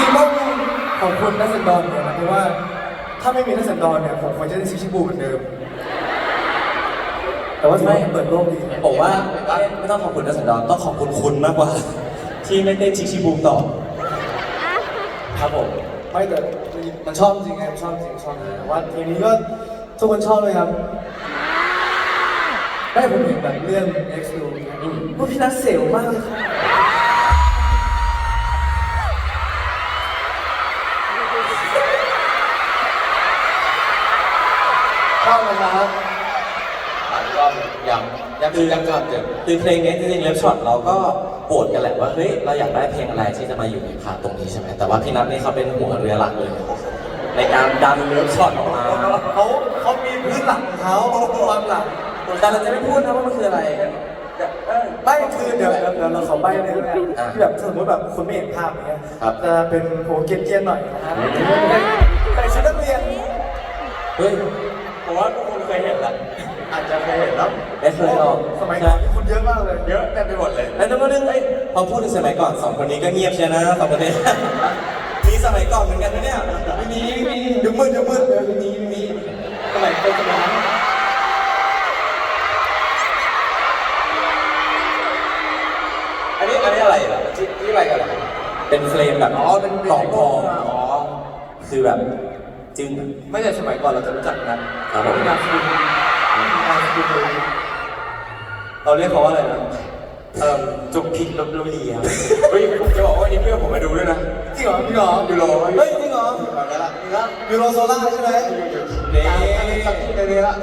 ริงๆต้องขอบคุณนักแสดงเนี่ยนะเพราะว่าถ้าไม่มีนักแสดงเนี่ยผมควรจะได้ชิชิบูเหมือนเดิม แต่ว่าถือว่าเปิดโลกดีผมว่าไม่ไม่ต้องขอบคุณนักแสดงต้องขอบคุณคุณมากกว่า ที่ไม่เต้นชิคชิบูมต่อ ครับผมไม่แต่มันชอบจริงไงมันชอบจริงชอบจริงแต่ว่าทีนี้ก็ทุกคนชอบเลยครับได้ผมเห็นแบบเรื่อง X ดูพวกพี่นัทเซลมากเลยครับ คือยังก่อนเดิมคือเพลงนี้จริงๆเลิฟช็อตเราก็โหวตกันแหละว่าเฮ้ยเราอยากได้เพลงอะไรที่จะมาอยู่ในพาร์ทตรงนี้ใช่ไหมแต่ว่าพี่นัทนี่เขาเป็นหัวเรือหลักเลย ในการดันเลิฟช็อตออกมาเขาเขามีพื้นหลังของเขาความหลังแต่เราจะไม่พูดนะว่ามันคืออะไรเออไม่คือเดี๋ยวเดี๋ยวเราขอใบเลยนะอะที่แบบสมมติแบบคุณไม่เห็นภาพเงี้ยจะเป็นโหเกียนๆหน่อยนะครับใส่ชุดนักเรียนเฮ้ยผมว่าทุกคนเคยเห็นละอาจจะเคยเห็นแล้ว ไม่เคยหรอกสมัยก่อนนี่คุณเยอะมากเลย เยอะเต็มไปหมดเลย แล้วนึกว่าเรื่องเอ้ยพอพูดถึงสมัยก่อนสองคนนี้ก็เงียบเชียวนะสองคนนี้มีสมัยก่อนเหมือนกันนะเนี่ยไม่มีไม่มีเดี๋ยวมืดเดี๋ยวมืดเดี๋ยวไม่มีไม่มีสมัยเป็นสมัยนั้นอันนี้อันนี้อะไรล่ะที่ที่อะไรกันล่ะเป็นเฟรมแบบอ๋อเป็นกล่องทองอ๋อคือแบบจึงไม่ใช่สมัยก่อนเราจะรู้จักนะครับผมนา เลยเราเรียกเขาว่าอะไรนะเอ่อจุกพิกลบลุลีครับเฮ้ยผมจะบอกว่าวันนี้เพื่อนผมมาดูด้วยนะจริงเหรอจริงเหรอยูโรเฮ้ยจริงเหรอเอาละนี่ละยูโรโซล่าใช่ไหมนี่สักทีเดียวละ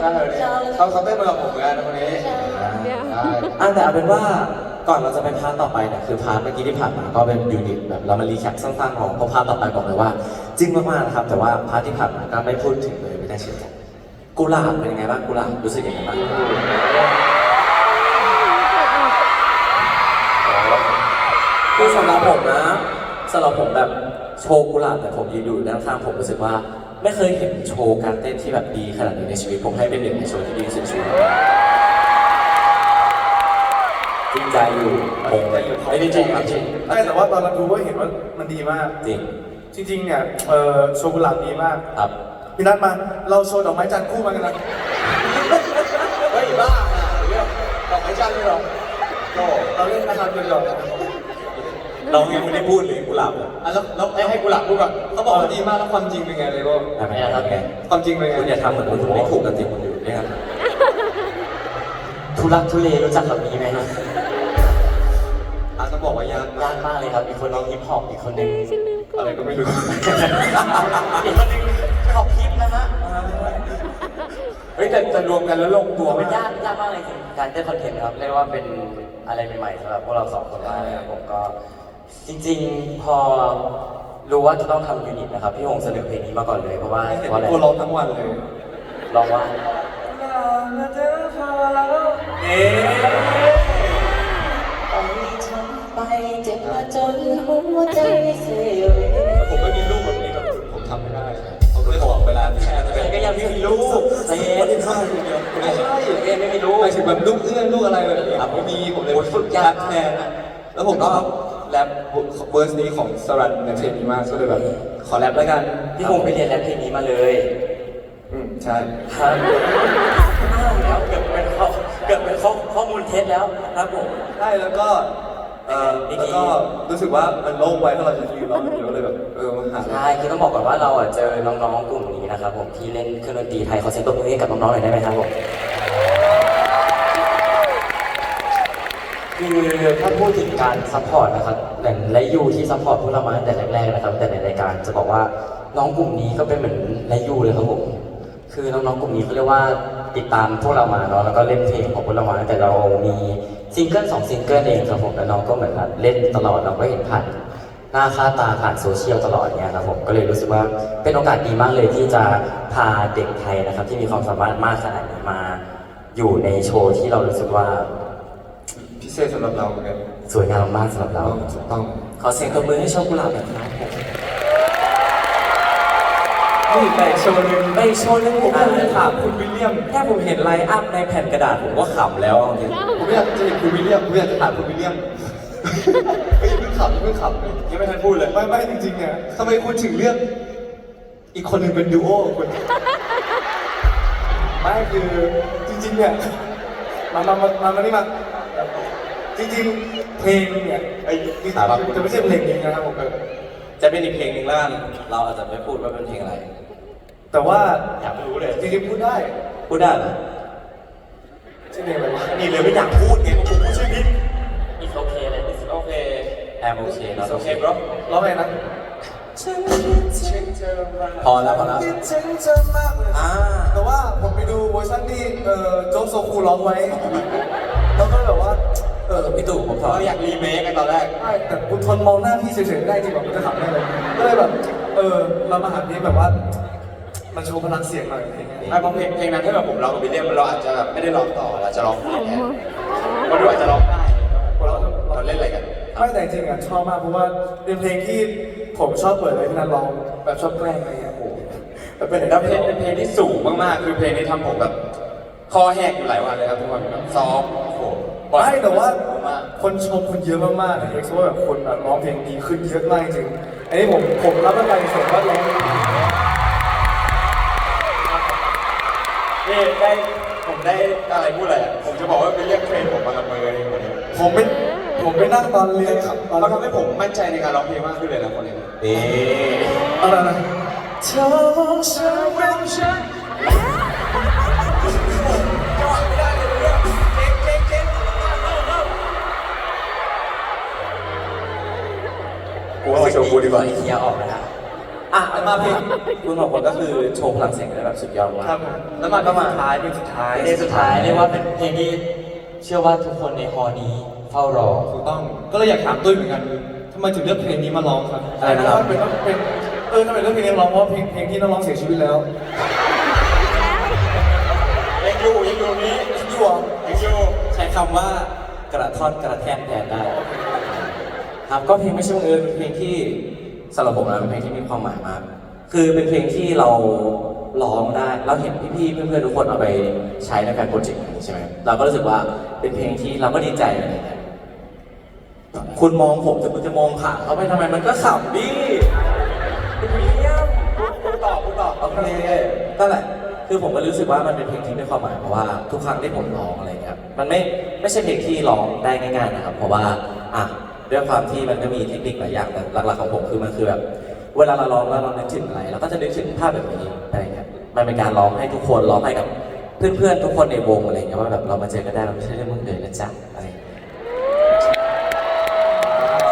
ได้เลยเขาเขาเต้นมากับผมเหมือนกันคนนี้ได้อะแต่เอาเป็นว่าก่อนเราจะไปพาร์ทต่อไปเนี่ยคือพาร์ทเมื่อกี้ที่ผ่านมาก็เป็นยูนิตแบบเรามารีแคปสั้นๆของเพราะพาร์ทต่อไปบอกเลยว่าจริงมากๆนะครับแต่ว่าพาร์ทที่ผ่านมาก็ไม่พูดถึงเลยไม่ได้เชื่อกันกุหลาบเป็นยังไงบ้างกุหลาบรู้สึกยังไงบ้าง คือสำหรับผมนะสำหรับผมแบบโชว์กุหลาบแต่ผมยืนอยู่ด้านข้างผมรู้สึกว่า ไม่เคยเห็นโชว์การเต้นที่แบบดีขนาดนี้ในชีวิตผมให้เป็นหนึ่งในโชว์ที่ดีที่สุดในชีวิตจริงใจอยู่ผมไม่ได้จริงครับจริงไม่แต่ว่าตอนเราดูก็เห็นว่ามันดีมากจริงจริงๆเนี่ยเอ่อโชว์กุหลาบดีมากครับพี่นัทมาเราโชว์ดอกไม้จันทร์คู่มากันนะเฮ้ยบ้าอะเรื่องดอกไม้จันทร์นี่หรอโอ้เราเล่นนะครับเดียว เรายังไม่ได้พูดเลยกุหลาบเลยอะแล้วแล้วให้ให้กูหลับพูดก่อนเขาบอกว่าดีมากแล้วความจริงเป็นไงเลยโก้ทำไมครับแกความจริงเป็นไง คุณอย่าทำเหมือนคุณไม่ถูกกับจริงคนอื่นด้วยครับทุลักทุเลรู้จักคำนี้ไหมครับอาจจะบอกว่ายากยากมากเลยครับมีคนร้องฮิปฮอปอีกคนนึงอะไรก็ไม่รู้ อีกคนนึงขอบฮิปนะฮะเฮ้ยแต่แต่รวมกันแล้วลงตัวมัไม่นยายากกยากมากเลยจริงการเต้นคอนเทนต์ครับเรียกว่าเป็นอะไรใหม่ๆสำหรับพวกเราสองคนมากเลยครับผมก็ จริงๆ พอรู้ว่าจะต้องทำยูนิตนะครับ พี่หงเสนอเพลงนี้มาก่อนเลยเพราะว่าไม่เห็นเพราะอะไรตัวร้องทั้งวันเลยลองว่าเอ๊ะไปเจ็บมาจนหัวใจเสียผมไม่มีลูกแบบนี้แบบผมทำไม่ได้ผมเลยบอกเวลาแค่แต่ก็ยังไม่มีลูกเต้นไม่ใช่ไม่ใช่เต้นไม่มีลูกหมายถึงแบบลูกเอื้อนลูกอะไรแบบนี้ไม่มีผมเลยฝึกยากแทนอะแล้วผมก็ แรปเวอร์สนี้ของสรันในเทปนี้มากก็เลยแบบขอแรปแล้วกันพี่หงไปเรียนแรปเพลงนี้มาเลยอืมใช่ครับแล้วเกือบเป็นข้อเกือบเป็นข้อข้อมูลเท็จแล้วครับผมใช่แล้วก็เอ่อแล้วก็รู้สึกว่ามันโล่งไว้ถ้าเราจะยืนร้องอยู่เลยแบบเออมาหาใช่คือต้องบอกก่อนว่าเราอะเจอน้องๆกลุ่มนี้นะครับผมที่เล่นเครื่องดนตรีไทยขอเสียงตบมือให้กับน้องๆหน่อยได้ไหมครับผม คือถ้าพูดถึงการซัพพอร์ตนะครับเหมือนและยูที่ซัพพอร์ตพวกเรามาตั้งแต่แรกๆนะครับ แต่ในรายการจะบอกว่าน้องกลุ่มนี้ก็เป็นเหมือนและยูเลยครับผมคือน้องๆกลุ่มนี้เขาเรียกว่าติดตามพวกเรามาเนาะแล้วก็เล่นเพลงของพวกเรามาตั้งแต่เรามีซิงเกิลสองซิงเกิลเองครับผมแล้วน้องก็เหมือนแบบเล่นตลอดเราก็เห็นผ่านหน้าค่าตาผ่านโซเชียลตลอดเนี่ยครับผมก็เลยรู้สึกว่าเป็นโอกาสดีมากเลยที่จะพาเด็กไทยนะครับ ที่มีความสามารถมากขนาดนี้มา อยู่ในโชว์ที่เรารู้สึกว่า เศษสำหรับเราเหมือนกันสวยงามมากสำหรับเราถูกต้องขอเสียงตบมือให้โชว์กุหลาบหน่อยครับผมนี่แต่โชว์หนึงไปโชว์หนึงผมผมเลอยากยจะถาถามมคุณวิลเลียมแค่ผมเห็นไลน์อัพในแผ่นกระดาษผมก็ขำแล้วจริงผมอยากจะเห็นคุณวิลเลียมผมอยากจะถามคุณวิลเลียมเฮ้ยเพิ่งขับเพิ่งขับๆยังไม่ทันพูดเลยไม่ไม่จริงๆเนี่ยทำไมคุณถึงเลือกอีกคนหนึ่งเป็นดูโอคุณ ไม่คือจริงๆเนี่ยมามามามามานี่มา จริงๆเพลงเนี่ยไอ้ที่ถามว่าจะไม่ใช่เพลงนี้นะครับผมเออจะเป็นอีกเพลงหนึ่งแล้วกันเราอาจจะไม่พูดว่าเป็นเพลงอะไร แต่ว่าอยากรู้เลยจริงๆพูดได้พูดได้เหรอชื่อเพลงอะไรวะนี่เลยไม่อยากพูดไงผมพูดชื่อพิษ It's okay เลย It's okay แอมโอเคเรา It's โอเค okay bro ร้องไงนะพอแล้วพอแล้วคิดถึงเธอมากเลยอ่าแต่ว่าผมไปดูเวอร์ชันที่เอ่อโจ๊กโซคูร้องไว้แล้วก็แบบว่า เออพี่ตู่ผมขอเราอยากรีเมคกันตอนแรกใช่แต่คุณทนมองหน้าพี่เฉยๆได้จริงแบบมันจะขำได้เลยก็เลยแบบเออเรามาหาพี่แบบว่ามันโชว์พลังเสียงหน่อยอะไรเงี้ยไอ้เพราะเพลงเพลงนั้นถ้าแบบผมร้องกับวิลเลียมเราอาจจะแบบไม่ได้ร้องต่อเราจะร้องเพลงแทนคนดูอาจจะร้องได้เราเราเล่นอะไรกันไม่แต่จริงๆอะชอบมากเพราะว่าเป็นเพลงที่ผมชอบเปิดเลยที่นันร้องแบบชอบแกล้งอะไรเงี้ยโอ้โหแบบเป็นแล้วเพลงเป็นเพลงที่สูงมากๆคือเพลงนี้ทำผมแบบคอแหกอยู่หลายวันเลยครับทุกคนแบบซ้อม โอ้โหไม่แต่ว่ามากคนชมคุณเยอะมากๆนะเอ็กซ์ว่าแบบคนแบบร้องเพลงดีขึ้นเยอะมากจริงอันนี้ผมผมรับประกันเสียงว่าร้องดีนี่ได้ผมได้อะไรพูดอะไรอะผมจะบอกว่าวิลเลียมเทรนผมมากับมือเองคนนี้ผมเป็นผมไปนั่งตอนเรียนครับตอนเขาทำให้ผมมั่นใจในการร้องเพลงมากขึ้นเลยนะคนนี้นี่ อะไรนะเธอฉันเป็นฉัน ชว์กูดีกว่าไอเคียออกนะครับอะแล้วมาเพลงคุณสองคนก็คือโชว์พลังเสียงได้แบบสุดยอดมากครับผมแล้วมาก็มาท้ายเพลงสุดท้ายเพลงสุดท้ายเรียกว่าเป็นเพลงที่เชื่อว่าทุกคนในฮอลนี้เฝ้ารอ ถูกต้องก็เลยอยากถามตุ้ยเหมือนกันทำไมถึงเลือกเพลงนี้มาร้องครับอะไรนะครับ เป็นเป็นเออทำไมเลือกเพลงนี้มาร้องเพราะว่าเพลงเพลงที่นักร้องเสียชีวิตแล้วยังอยู่ยังอยู่นี้ยังอยู่เหรอยังอยู่ใช้คำว่ากระท่อนกระแทกแทนได้ ครับก็เพลงไม่ใช่บังเอิญเป็นเพลงที่สำหรับผมนะเป็นเพลงที่มีความหมายมาก คือเป็นเพลงที่เราร้องได้เราเห็นพี่ๆเพื่อนๆทุกคนเอาไปใช้ในการโปรเจกต์นี้ใช่ไหมเราก็รู้สึกว่าเป็นเพลงที่เราก็ดีใจอะไรอย่างเงี้ยคุณมองผมแต่คุณจะมองผ่านเขาไปทำไมมันก็ขำดิคุณเลียมพูดต่อพูดต่อโอเคนั่นแหละคือผมก็รู้สึกว่ามันเป็นเพลงที่มีความหมายเพราะว่าทุกครั้งที่ผมร้องอะไรเงี้ยมันไม่ไม่ใช่เพลงที่ร้องได้ง่ายๆนะครับ เพราะว่าอะ ด้วยความที่มันก็มีเทคนิคหลายอย่างแต่หลักๆของผมคือมันคือแบบเวลาเราร้องแล้วเรานึกถึงอะไรเราก็จะนึกถึงภาพแบบนี้อะไรเงี้ยมันเป็นการร้องให้ทุกคนร้องให้กับเพื่อนๆทุกคนในวงอะไรเงี้ยว่าแบบเรามาเจอกันได้เราไม่ใช่เรื่องมึงเดินนะจ๊ะอะไรเงี้ย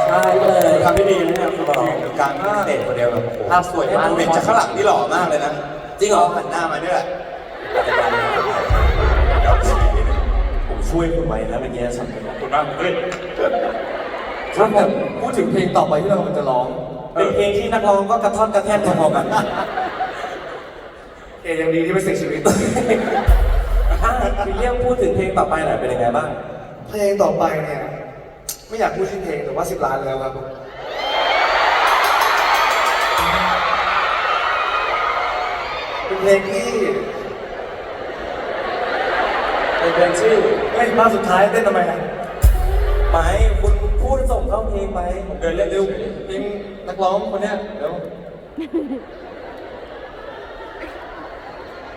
ใช่เลยทำได้ดีนะเนี่ยคือแบบอยู่กลางสเตจคนเดียวแบบโอ้โหภาพสวยมากผมเห็นจากข้างหลังนี่หล่อมากเลยนะจริงเหรอหันหน้ามาด้วยผมช่วยคุณไว้นะเมื่อกี้สำเร็จขอบคุณมากเฮ้ย ครับผมพูดถึงเพลงต่อไปที่เราจะร้องเป็นเพลงที่นักร้องก็กระท่อนกระแทกพอๆกันเอยังดีที่ไม่เสียชีวิตอะวิลเลียมพูดถึงเพลงต่อไปหน่อยเป็นยังไงบ้าง เพลงต่อไปเนี่ย ไม่อยากพูดชื่อเพลงแต่ว่าสิบล้านแล้วครับผมเป็นเพลงที่เป็นเพลงชื่อเฮ้ยมาสุดท้ายเต้นทำไมอะไหมคุณ ร้องเข้าเพลงไปผมเดินเล่นเร็เร็ววเพลงนักร้องคนเนี้ยเดี๋ยว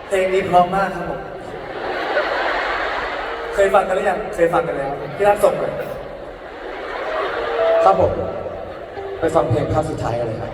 เพลงนี้เพร้อมมากครับผมเคยฟังกันหรือยังเคยฟังกันแล้วพี่รักส่งเลยครับผมไปฟังเพลงภาพสุดท้ายกันเลยครับ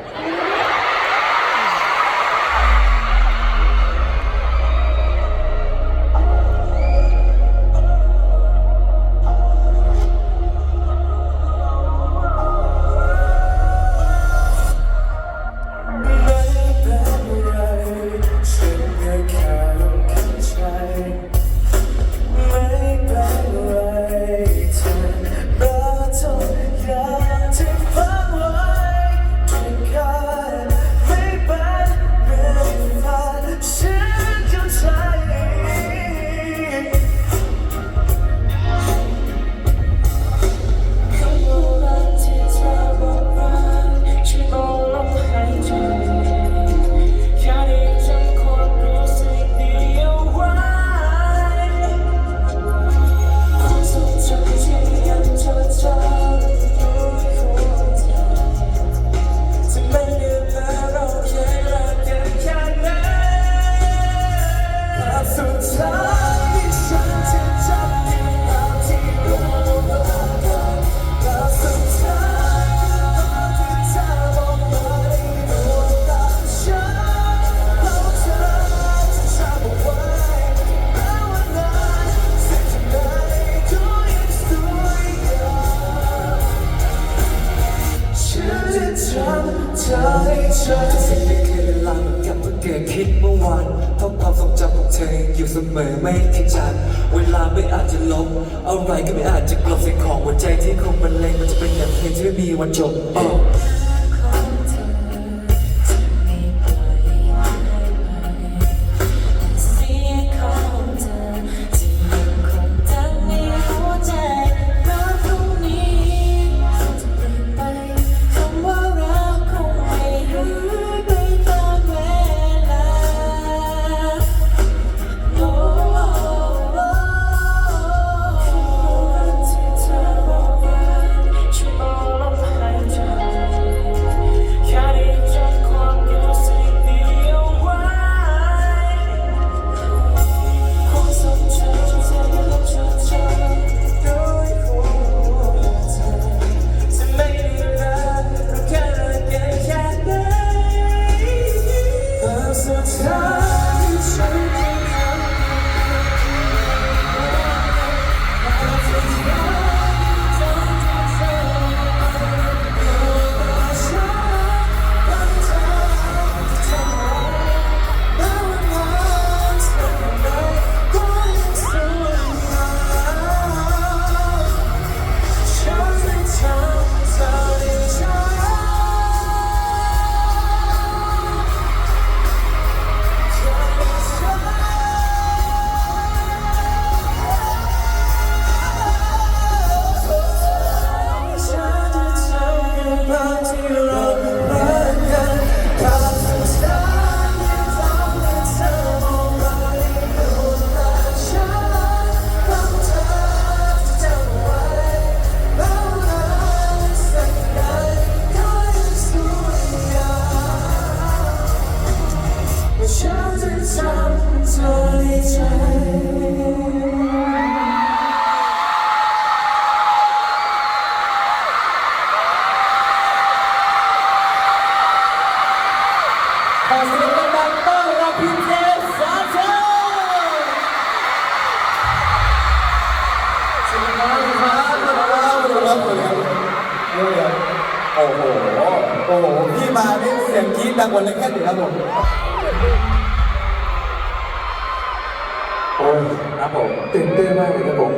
ครับผมตื่นเต้นมากเลยครับผม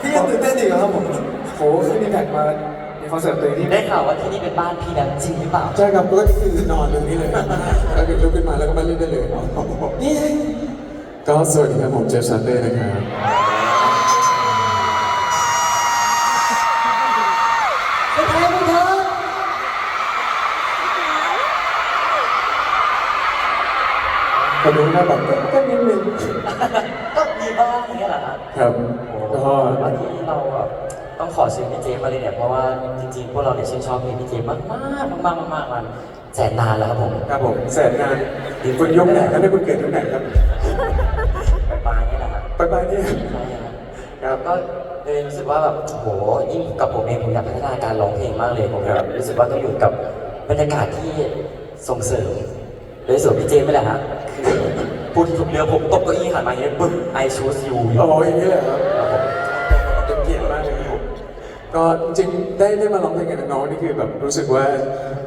พี่ยังตื่นเต้นอีกเหรอครับผมโหขึ้นมีแพ็กมามีคอนเสิร์ตตัวเองที่ได้ข่าวว่าที่นี่เป็นบ้านพี่ดังจริงหรือเปล่าใช่ครับก็คือนอนตรงนี้เลยแล้วก็ลุกขึ้นมาแล้วก็มาเล่นได้เลยนี่ก็สวัสดีครับผมเจฟซันเต้นะครับเป็นไงบ้างครับก็รู้หน้าบัตรก็นิดนึง ครับครับก็ว่าที่เราแบบต้องขอเชิญพี่เจมส์มาเลยเนี่ยเพราะว่าจริงๆพวกเราเนี่ยชื่นชอบเพลงพี่เจมส์มากมากมากมากๆมันแสนนานแล้วครับผมครับผมเสร็จงานคุณยกไหนครับได้คุณเกิดที่ไหนครับไปปลายนี่แหละครับไปไปนี่ใช่ครับแล้วก็เลยรู้สึกว่าแบบโหยิ่งกับผมเองผมอยากพัฒนาการร้องเพลงมากเลยผมแบบรู้สึกว่าต้องอยู่กับบรรยากาศที่ส่งเสริมเลยส่วนพี่เจมส์ไม่แหละฮะคือ พูดถูกเรือผมตกเก้าอี้หันมาอย่างนี้ปึ๊บ I choose you อ๋ออย่างนี้เลยครับครับผมเป็นเกียรติมากเลยครับผมก็จริงๆได้ได้มาร้องเพลงกับน้องๆนี่คือแบบรู้สึกว่า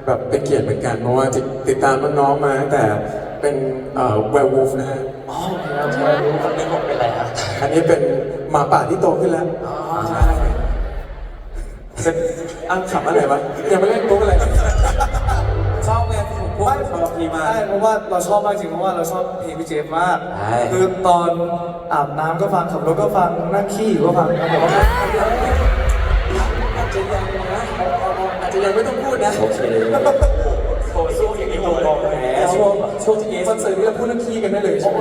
แบบเป็นเกียรติเหมือนกันเพราะว่าติดตามน้องๆมาตั้งแต่เป็นเอ่อ werewolf นะฮะอ๋อโอเคครับใช่คนนี้ผมเป็นอะไรครับอันนี้เป็นหมาป่าที่โตขึ้นแล้วอ๋อใช่เป็นอ้าวขำอะไรวะยังไม่เล่นมุกอะไรชอบไงผมพูดชอบพี่มาก ใช่เพราะว่าเราชอบมากจริงเพราะว่าเราชอบเพลงพี่เจฟมาก ใช่ คือตอนอาบน้ำก็ฟังขับรถก็ฟังนั่งขี้อยู่ก็ฟังครับผมว่าอาจจะยังนะเอาเอาเอาอาจจะยังไม่ต้องพูดนะโอเคโอ้สู้อย่างนี้ผมบอกเลยแหมช่วงช่วงที่เอคอนเสิร์ตนี้เราพูดเรื่องขี้กันได้เลยใช่ไหม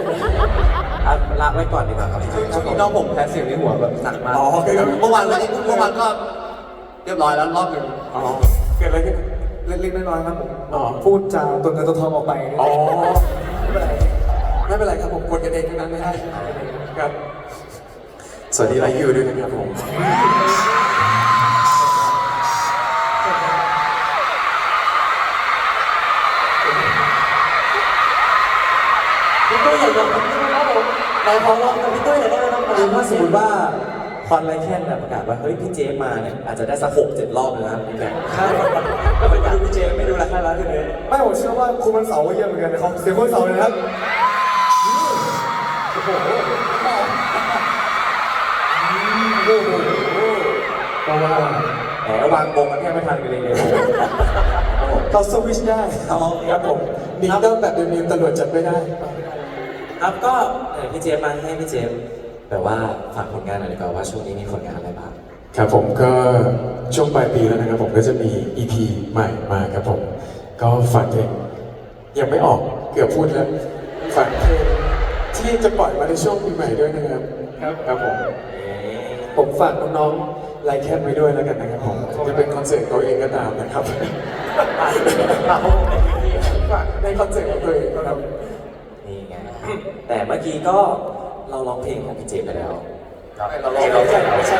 อะละไว้ก่อนดีกว่าครับช่วงนี้น้องผมแพ้เสียงในหัวแบบหนักมากอ๋อเกิดอะไรเมื่อวานก็เมื่อวานก็เรียบร้อยแล้วรอบหนึ่งอ๋อเกิดอะไรขึ้น เล็กๆน้อยๆครับผม อ๋อพูดจาตัวเงินตัวทองออกไปอ๋อไม่เป็นไรครับผมกดกันเองทั้งนั้นไม่ใช่ครับ สวัสดีไลฟ์ยูด้วยนะครับผมพี่ตุ้ยอย่ายกพี่ตุ้ยนะครับผมนายพอลองกับพี่ตุ้ยหน่อยได้ไหมครับคือถ้าสมมติว่า คอนไลแคนเนี่ยประกาศว่าเฮ้ยพี่เจมาเนี่ยอาจจะได้สักหกเจ็ดรอบเลยนะครับพี่แบงค์ก็ไปดูพี่เจไม่ดูช่แล้วทีนี้ไม่ผมเชื่อว่าคุณมันเสาร์ก็เยอะเหมือนกันนะครับเสียงคนเสาร์เลยนะครับโอ้โหโอ้โหเพราะว่าแหมวางวงกันแทบไม่ทันกันเลยเนี่ยเขาสวิชได้ครับผมหนีเติมแบบเดิมๆตำรวจจับไม่ได้ ครับก็เออพี่เจมส์มาให้พี่เจมส์ แบบว่าฝากผลงานหน่อยดีกว่าว่าช่วงนี้มีผลงานอะไรบ้าง ครับผมก็ช่วงปลายปีแล้วนะครับผมก็จะมี EP ใหม่มาครับผม ก็ฝากเพลงยังไม่ออกเกือบพูดแล้วฝากเพลงที่จะปล่อยมาในช่วงปีใหม่ด้วยนะครับครับครับผมผมฝากน้องๆไลค์แคทไว้ด้วยแล้วกันนะครับผมจะเป็นคอนเสิร์ตตัวเองก็ตามนะครับฝากในคอนเสิร์ตของตัวเองนะครับนี่ไงแต่เมื่อกี้ก็ เราร้องเพลงของพี่เจมส์ไปแล้วเราลองเราใช่เราใช่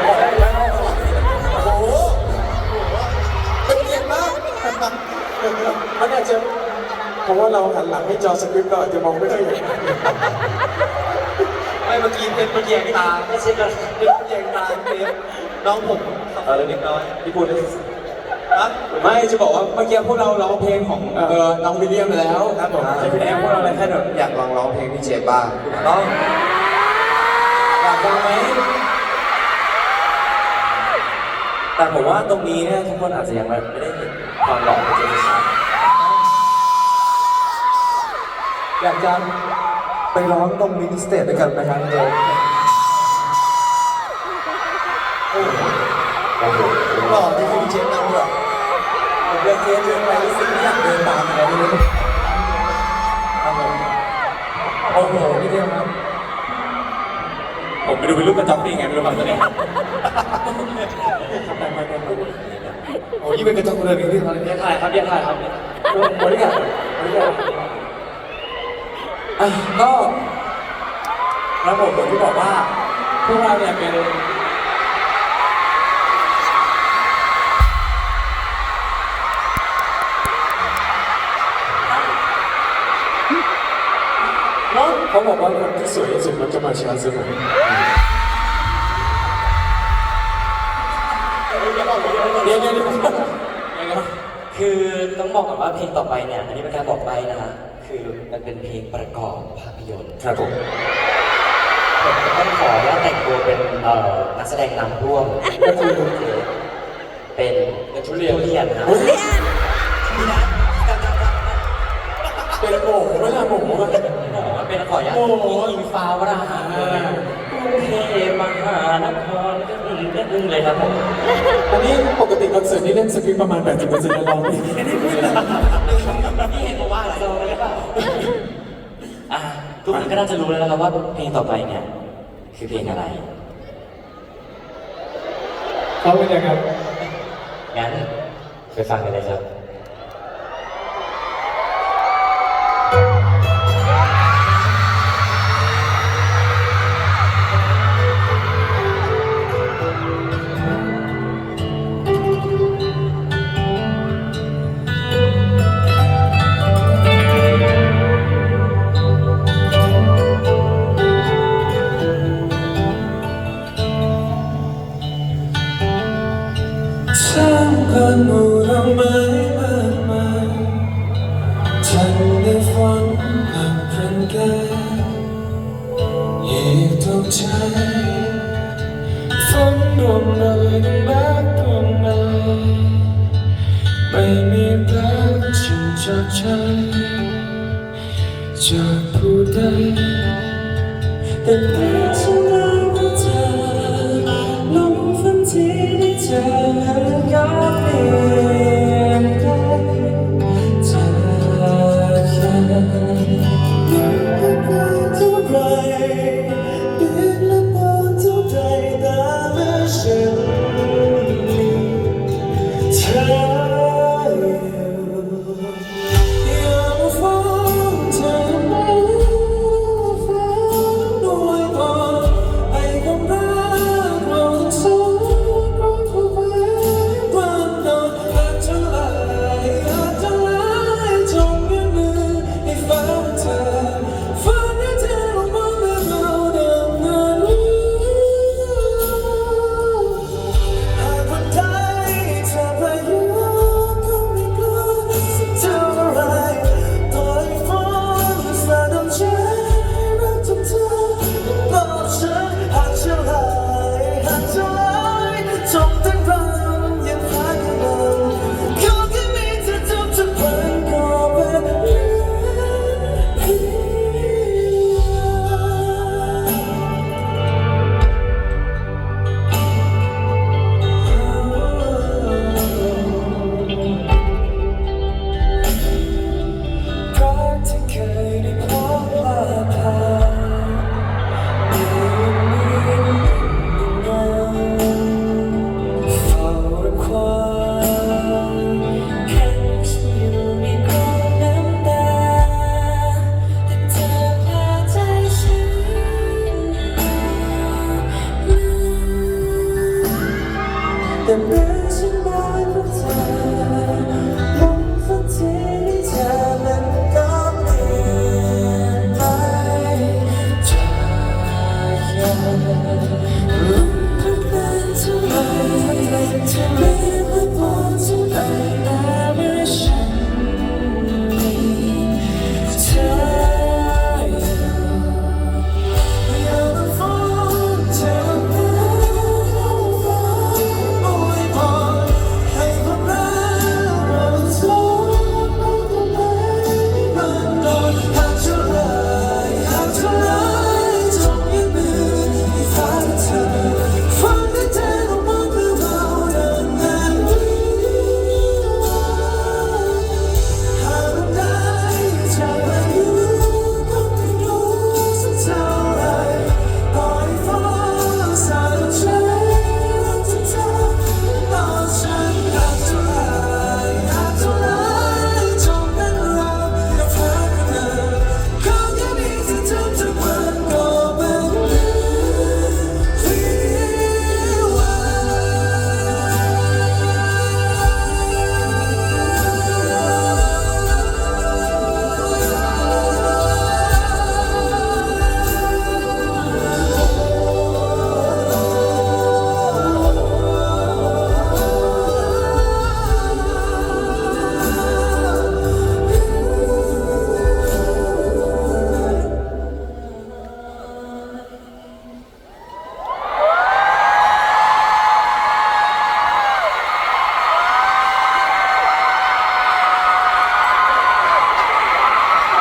โอ้โหเป็นเกียรติมากมันอาจจะเพราะว่าเราหันหลังให้จอสคริปต์เราอาจจะมองไม่ค่อยเห็นไม่เมื่อกี้เป็นเมื่อกี้ตาไม่ใช่กันเป็นเมื่อกี้ตาเจมส์น้องผมเออเล็กน้อยพี่พูดได้ฮะไม่จะบอกว่าเมื่อกี้พวกเราร้องเพลงของเออน้องวิลเลียมไปแล้วครับผมจะเป็นแอมพวกเราอะไรแค่แบบอยากลองร้องเพลงพี่เจมส์บ้างต้อง อยากฟังไหมแต่ผมว่าตรงนี้เนี่ยทุกคนอาจจะยังไม่ได้เห็นความหล่อของเจมส์ชัดอยากจะไปร้องตรงมินิสเตทด้วยกันไหมครับเดี๋ยวหล่อที่คือเจมส์นำเลยผมเดินเทสเดินไปรู้สึกอยากเดินตามอะไรไม่รู้ครับผมโอ้โหพี่เจมส์ครับ ดูเป็นรูปกระจกได้ยังไงไม่รู้ครับตอนนี้โอ้ยงเป็นกระจกเลยพี่ตอนนี้เรียกถ่ายครับเรียกถ่ายครับบริการบริการอะก็ระบบแบบที่บอกว่าพวกเราเนี่ยเป็นเขาบอกว่าคนที่สวยที่สุดมันจะมาช้าเสมอ ยวเดี๋ยวเดี๋ยวคือต้องบอกก่อนว่าเพลงต่อไปเนี่ย อันนี้เป็นการบอกไปนะฮะคือมันเป็นเพลงประกอบภาพยนตร์ครับผมผมต้องขออนุญาตแต่งตัวเป็นเอ่อนักแสดงนำร่วมก็คือเป็นทุเรียนทุเรียนนะเป็นโอ้โหเวลาโอ้โหเป็นขออนุญาตอิงฟ้าวราหะกรุง เทพมหานครก็อึ้งก็อึ้งเลยครับผมอันนี้ปกติคอนเสิร์ตนี่เล่นสคริปต์ประมาณ 80%แล้วร้องไม่พี่เห็นบอกว่าโซเลยหรือเปล่าอะทุกคนก็น่าจะรู้แล้วนะครับว่าเพลงต่อไปเนี่ยคือเพลงอะไรเขาเป็นยังไงงั้นไปฟังกันเลยครับ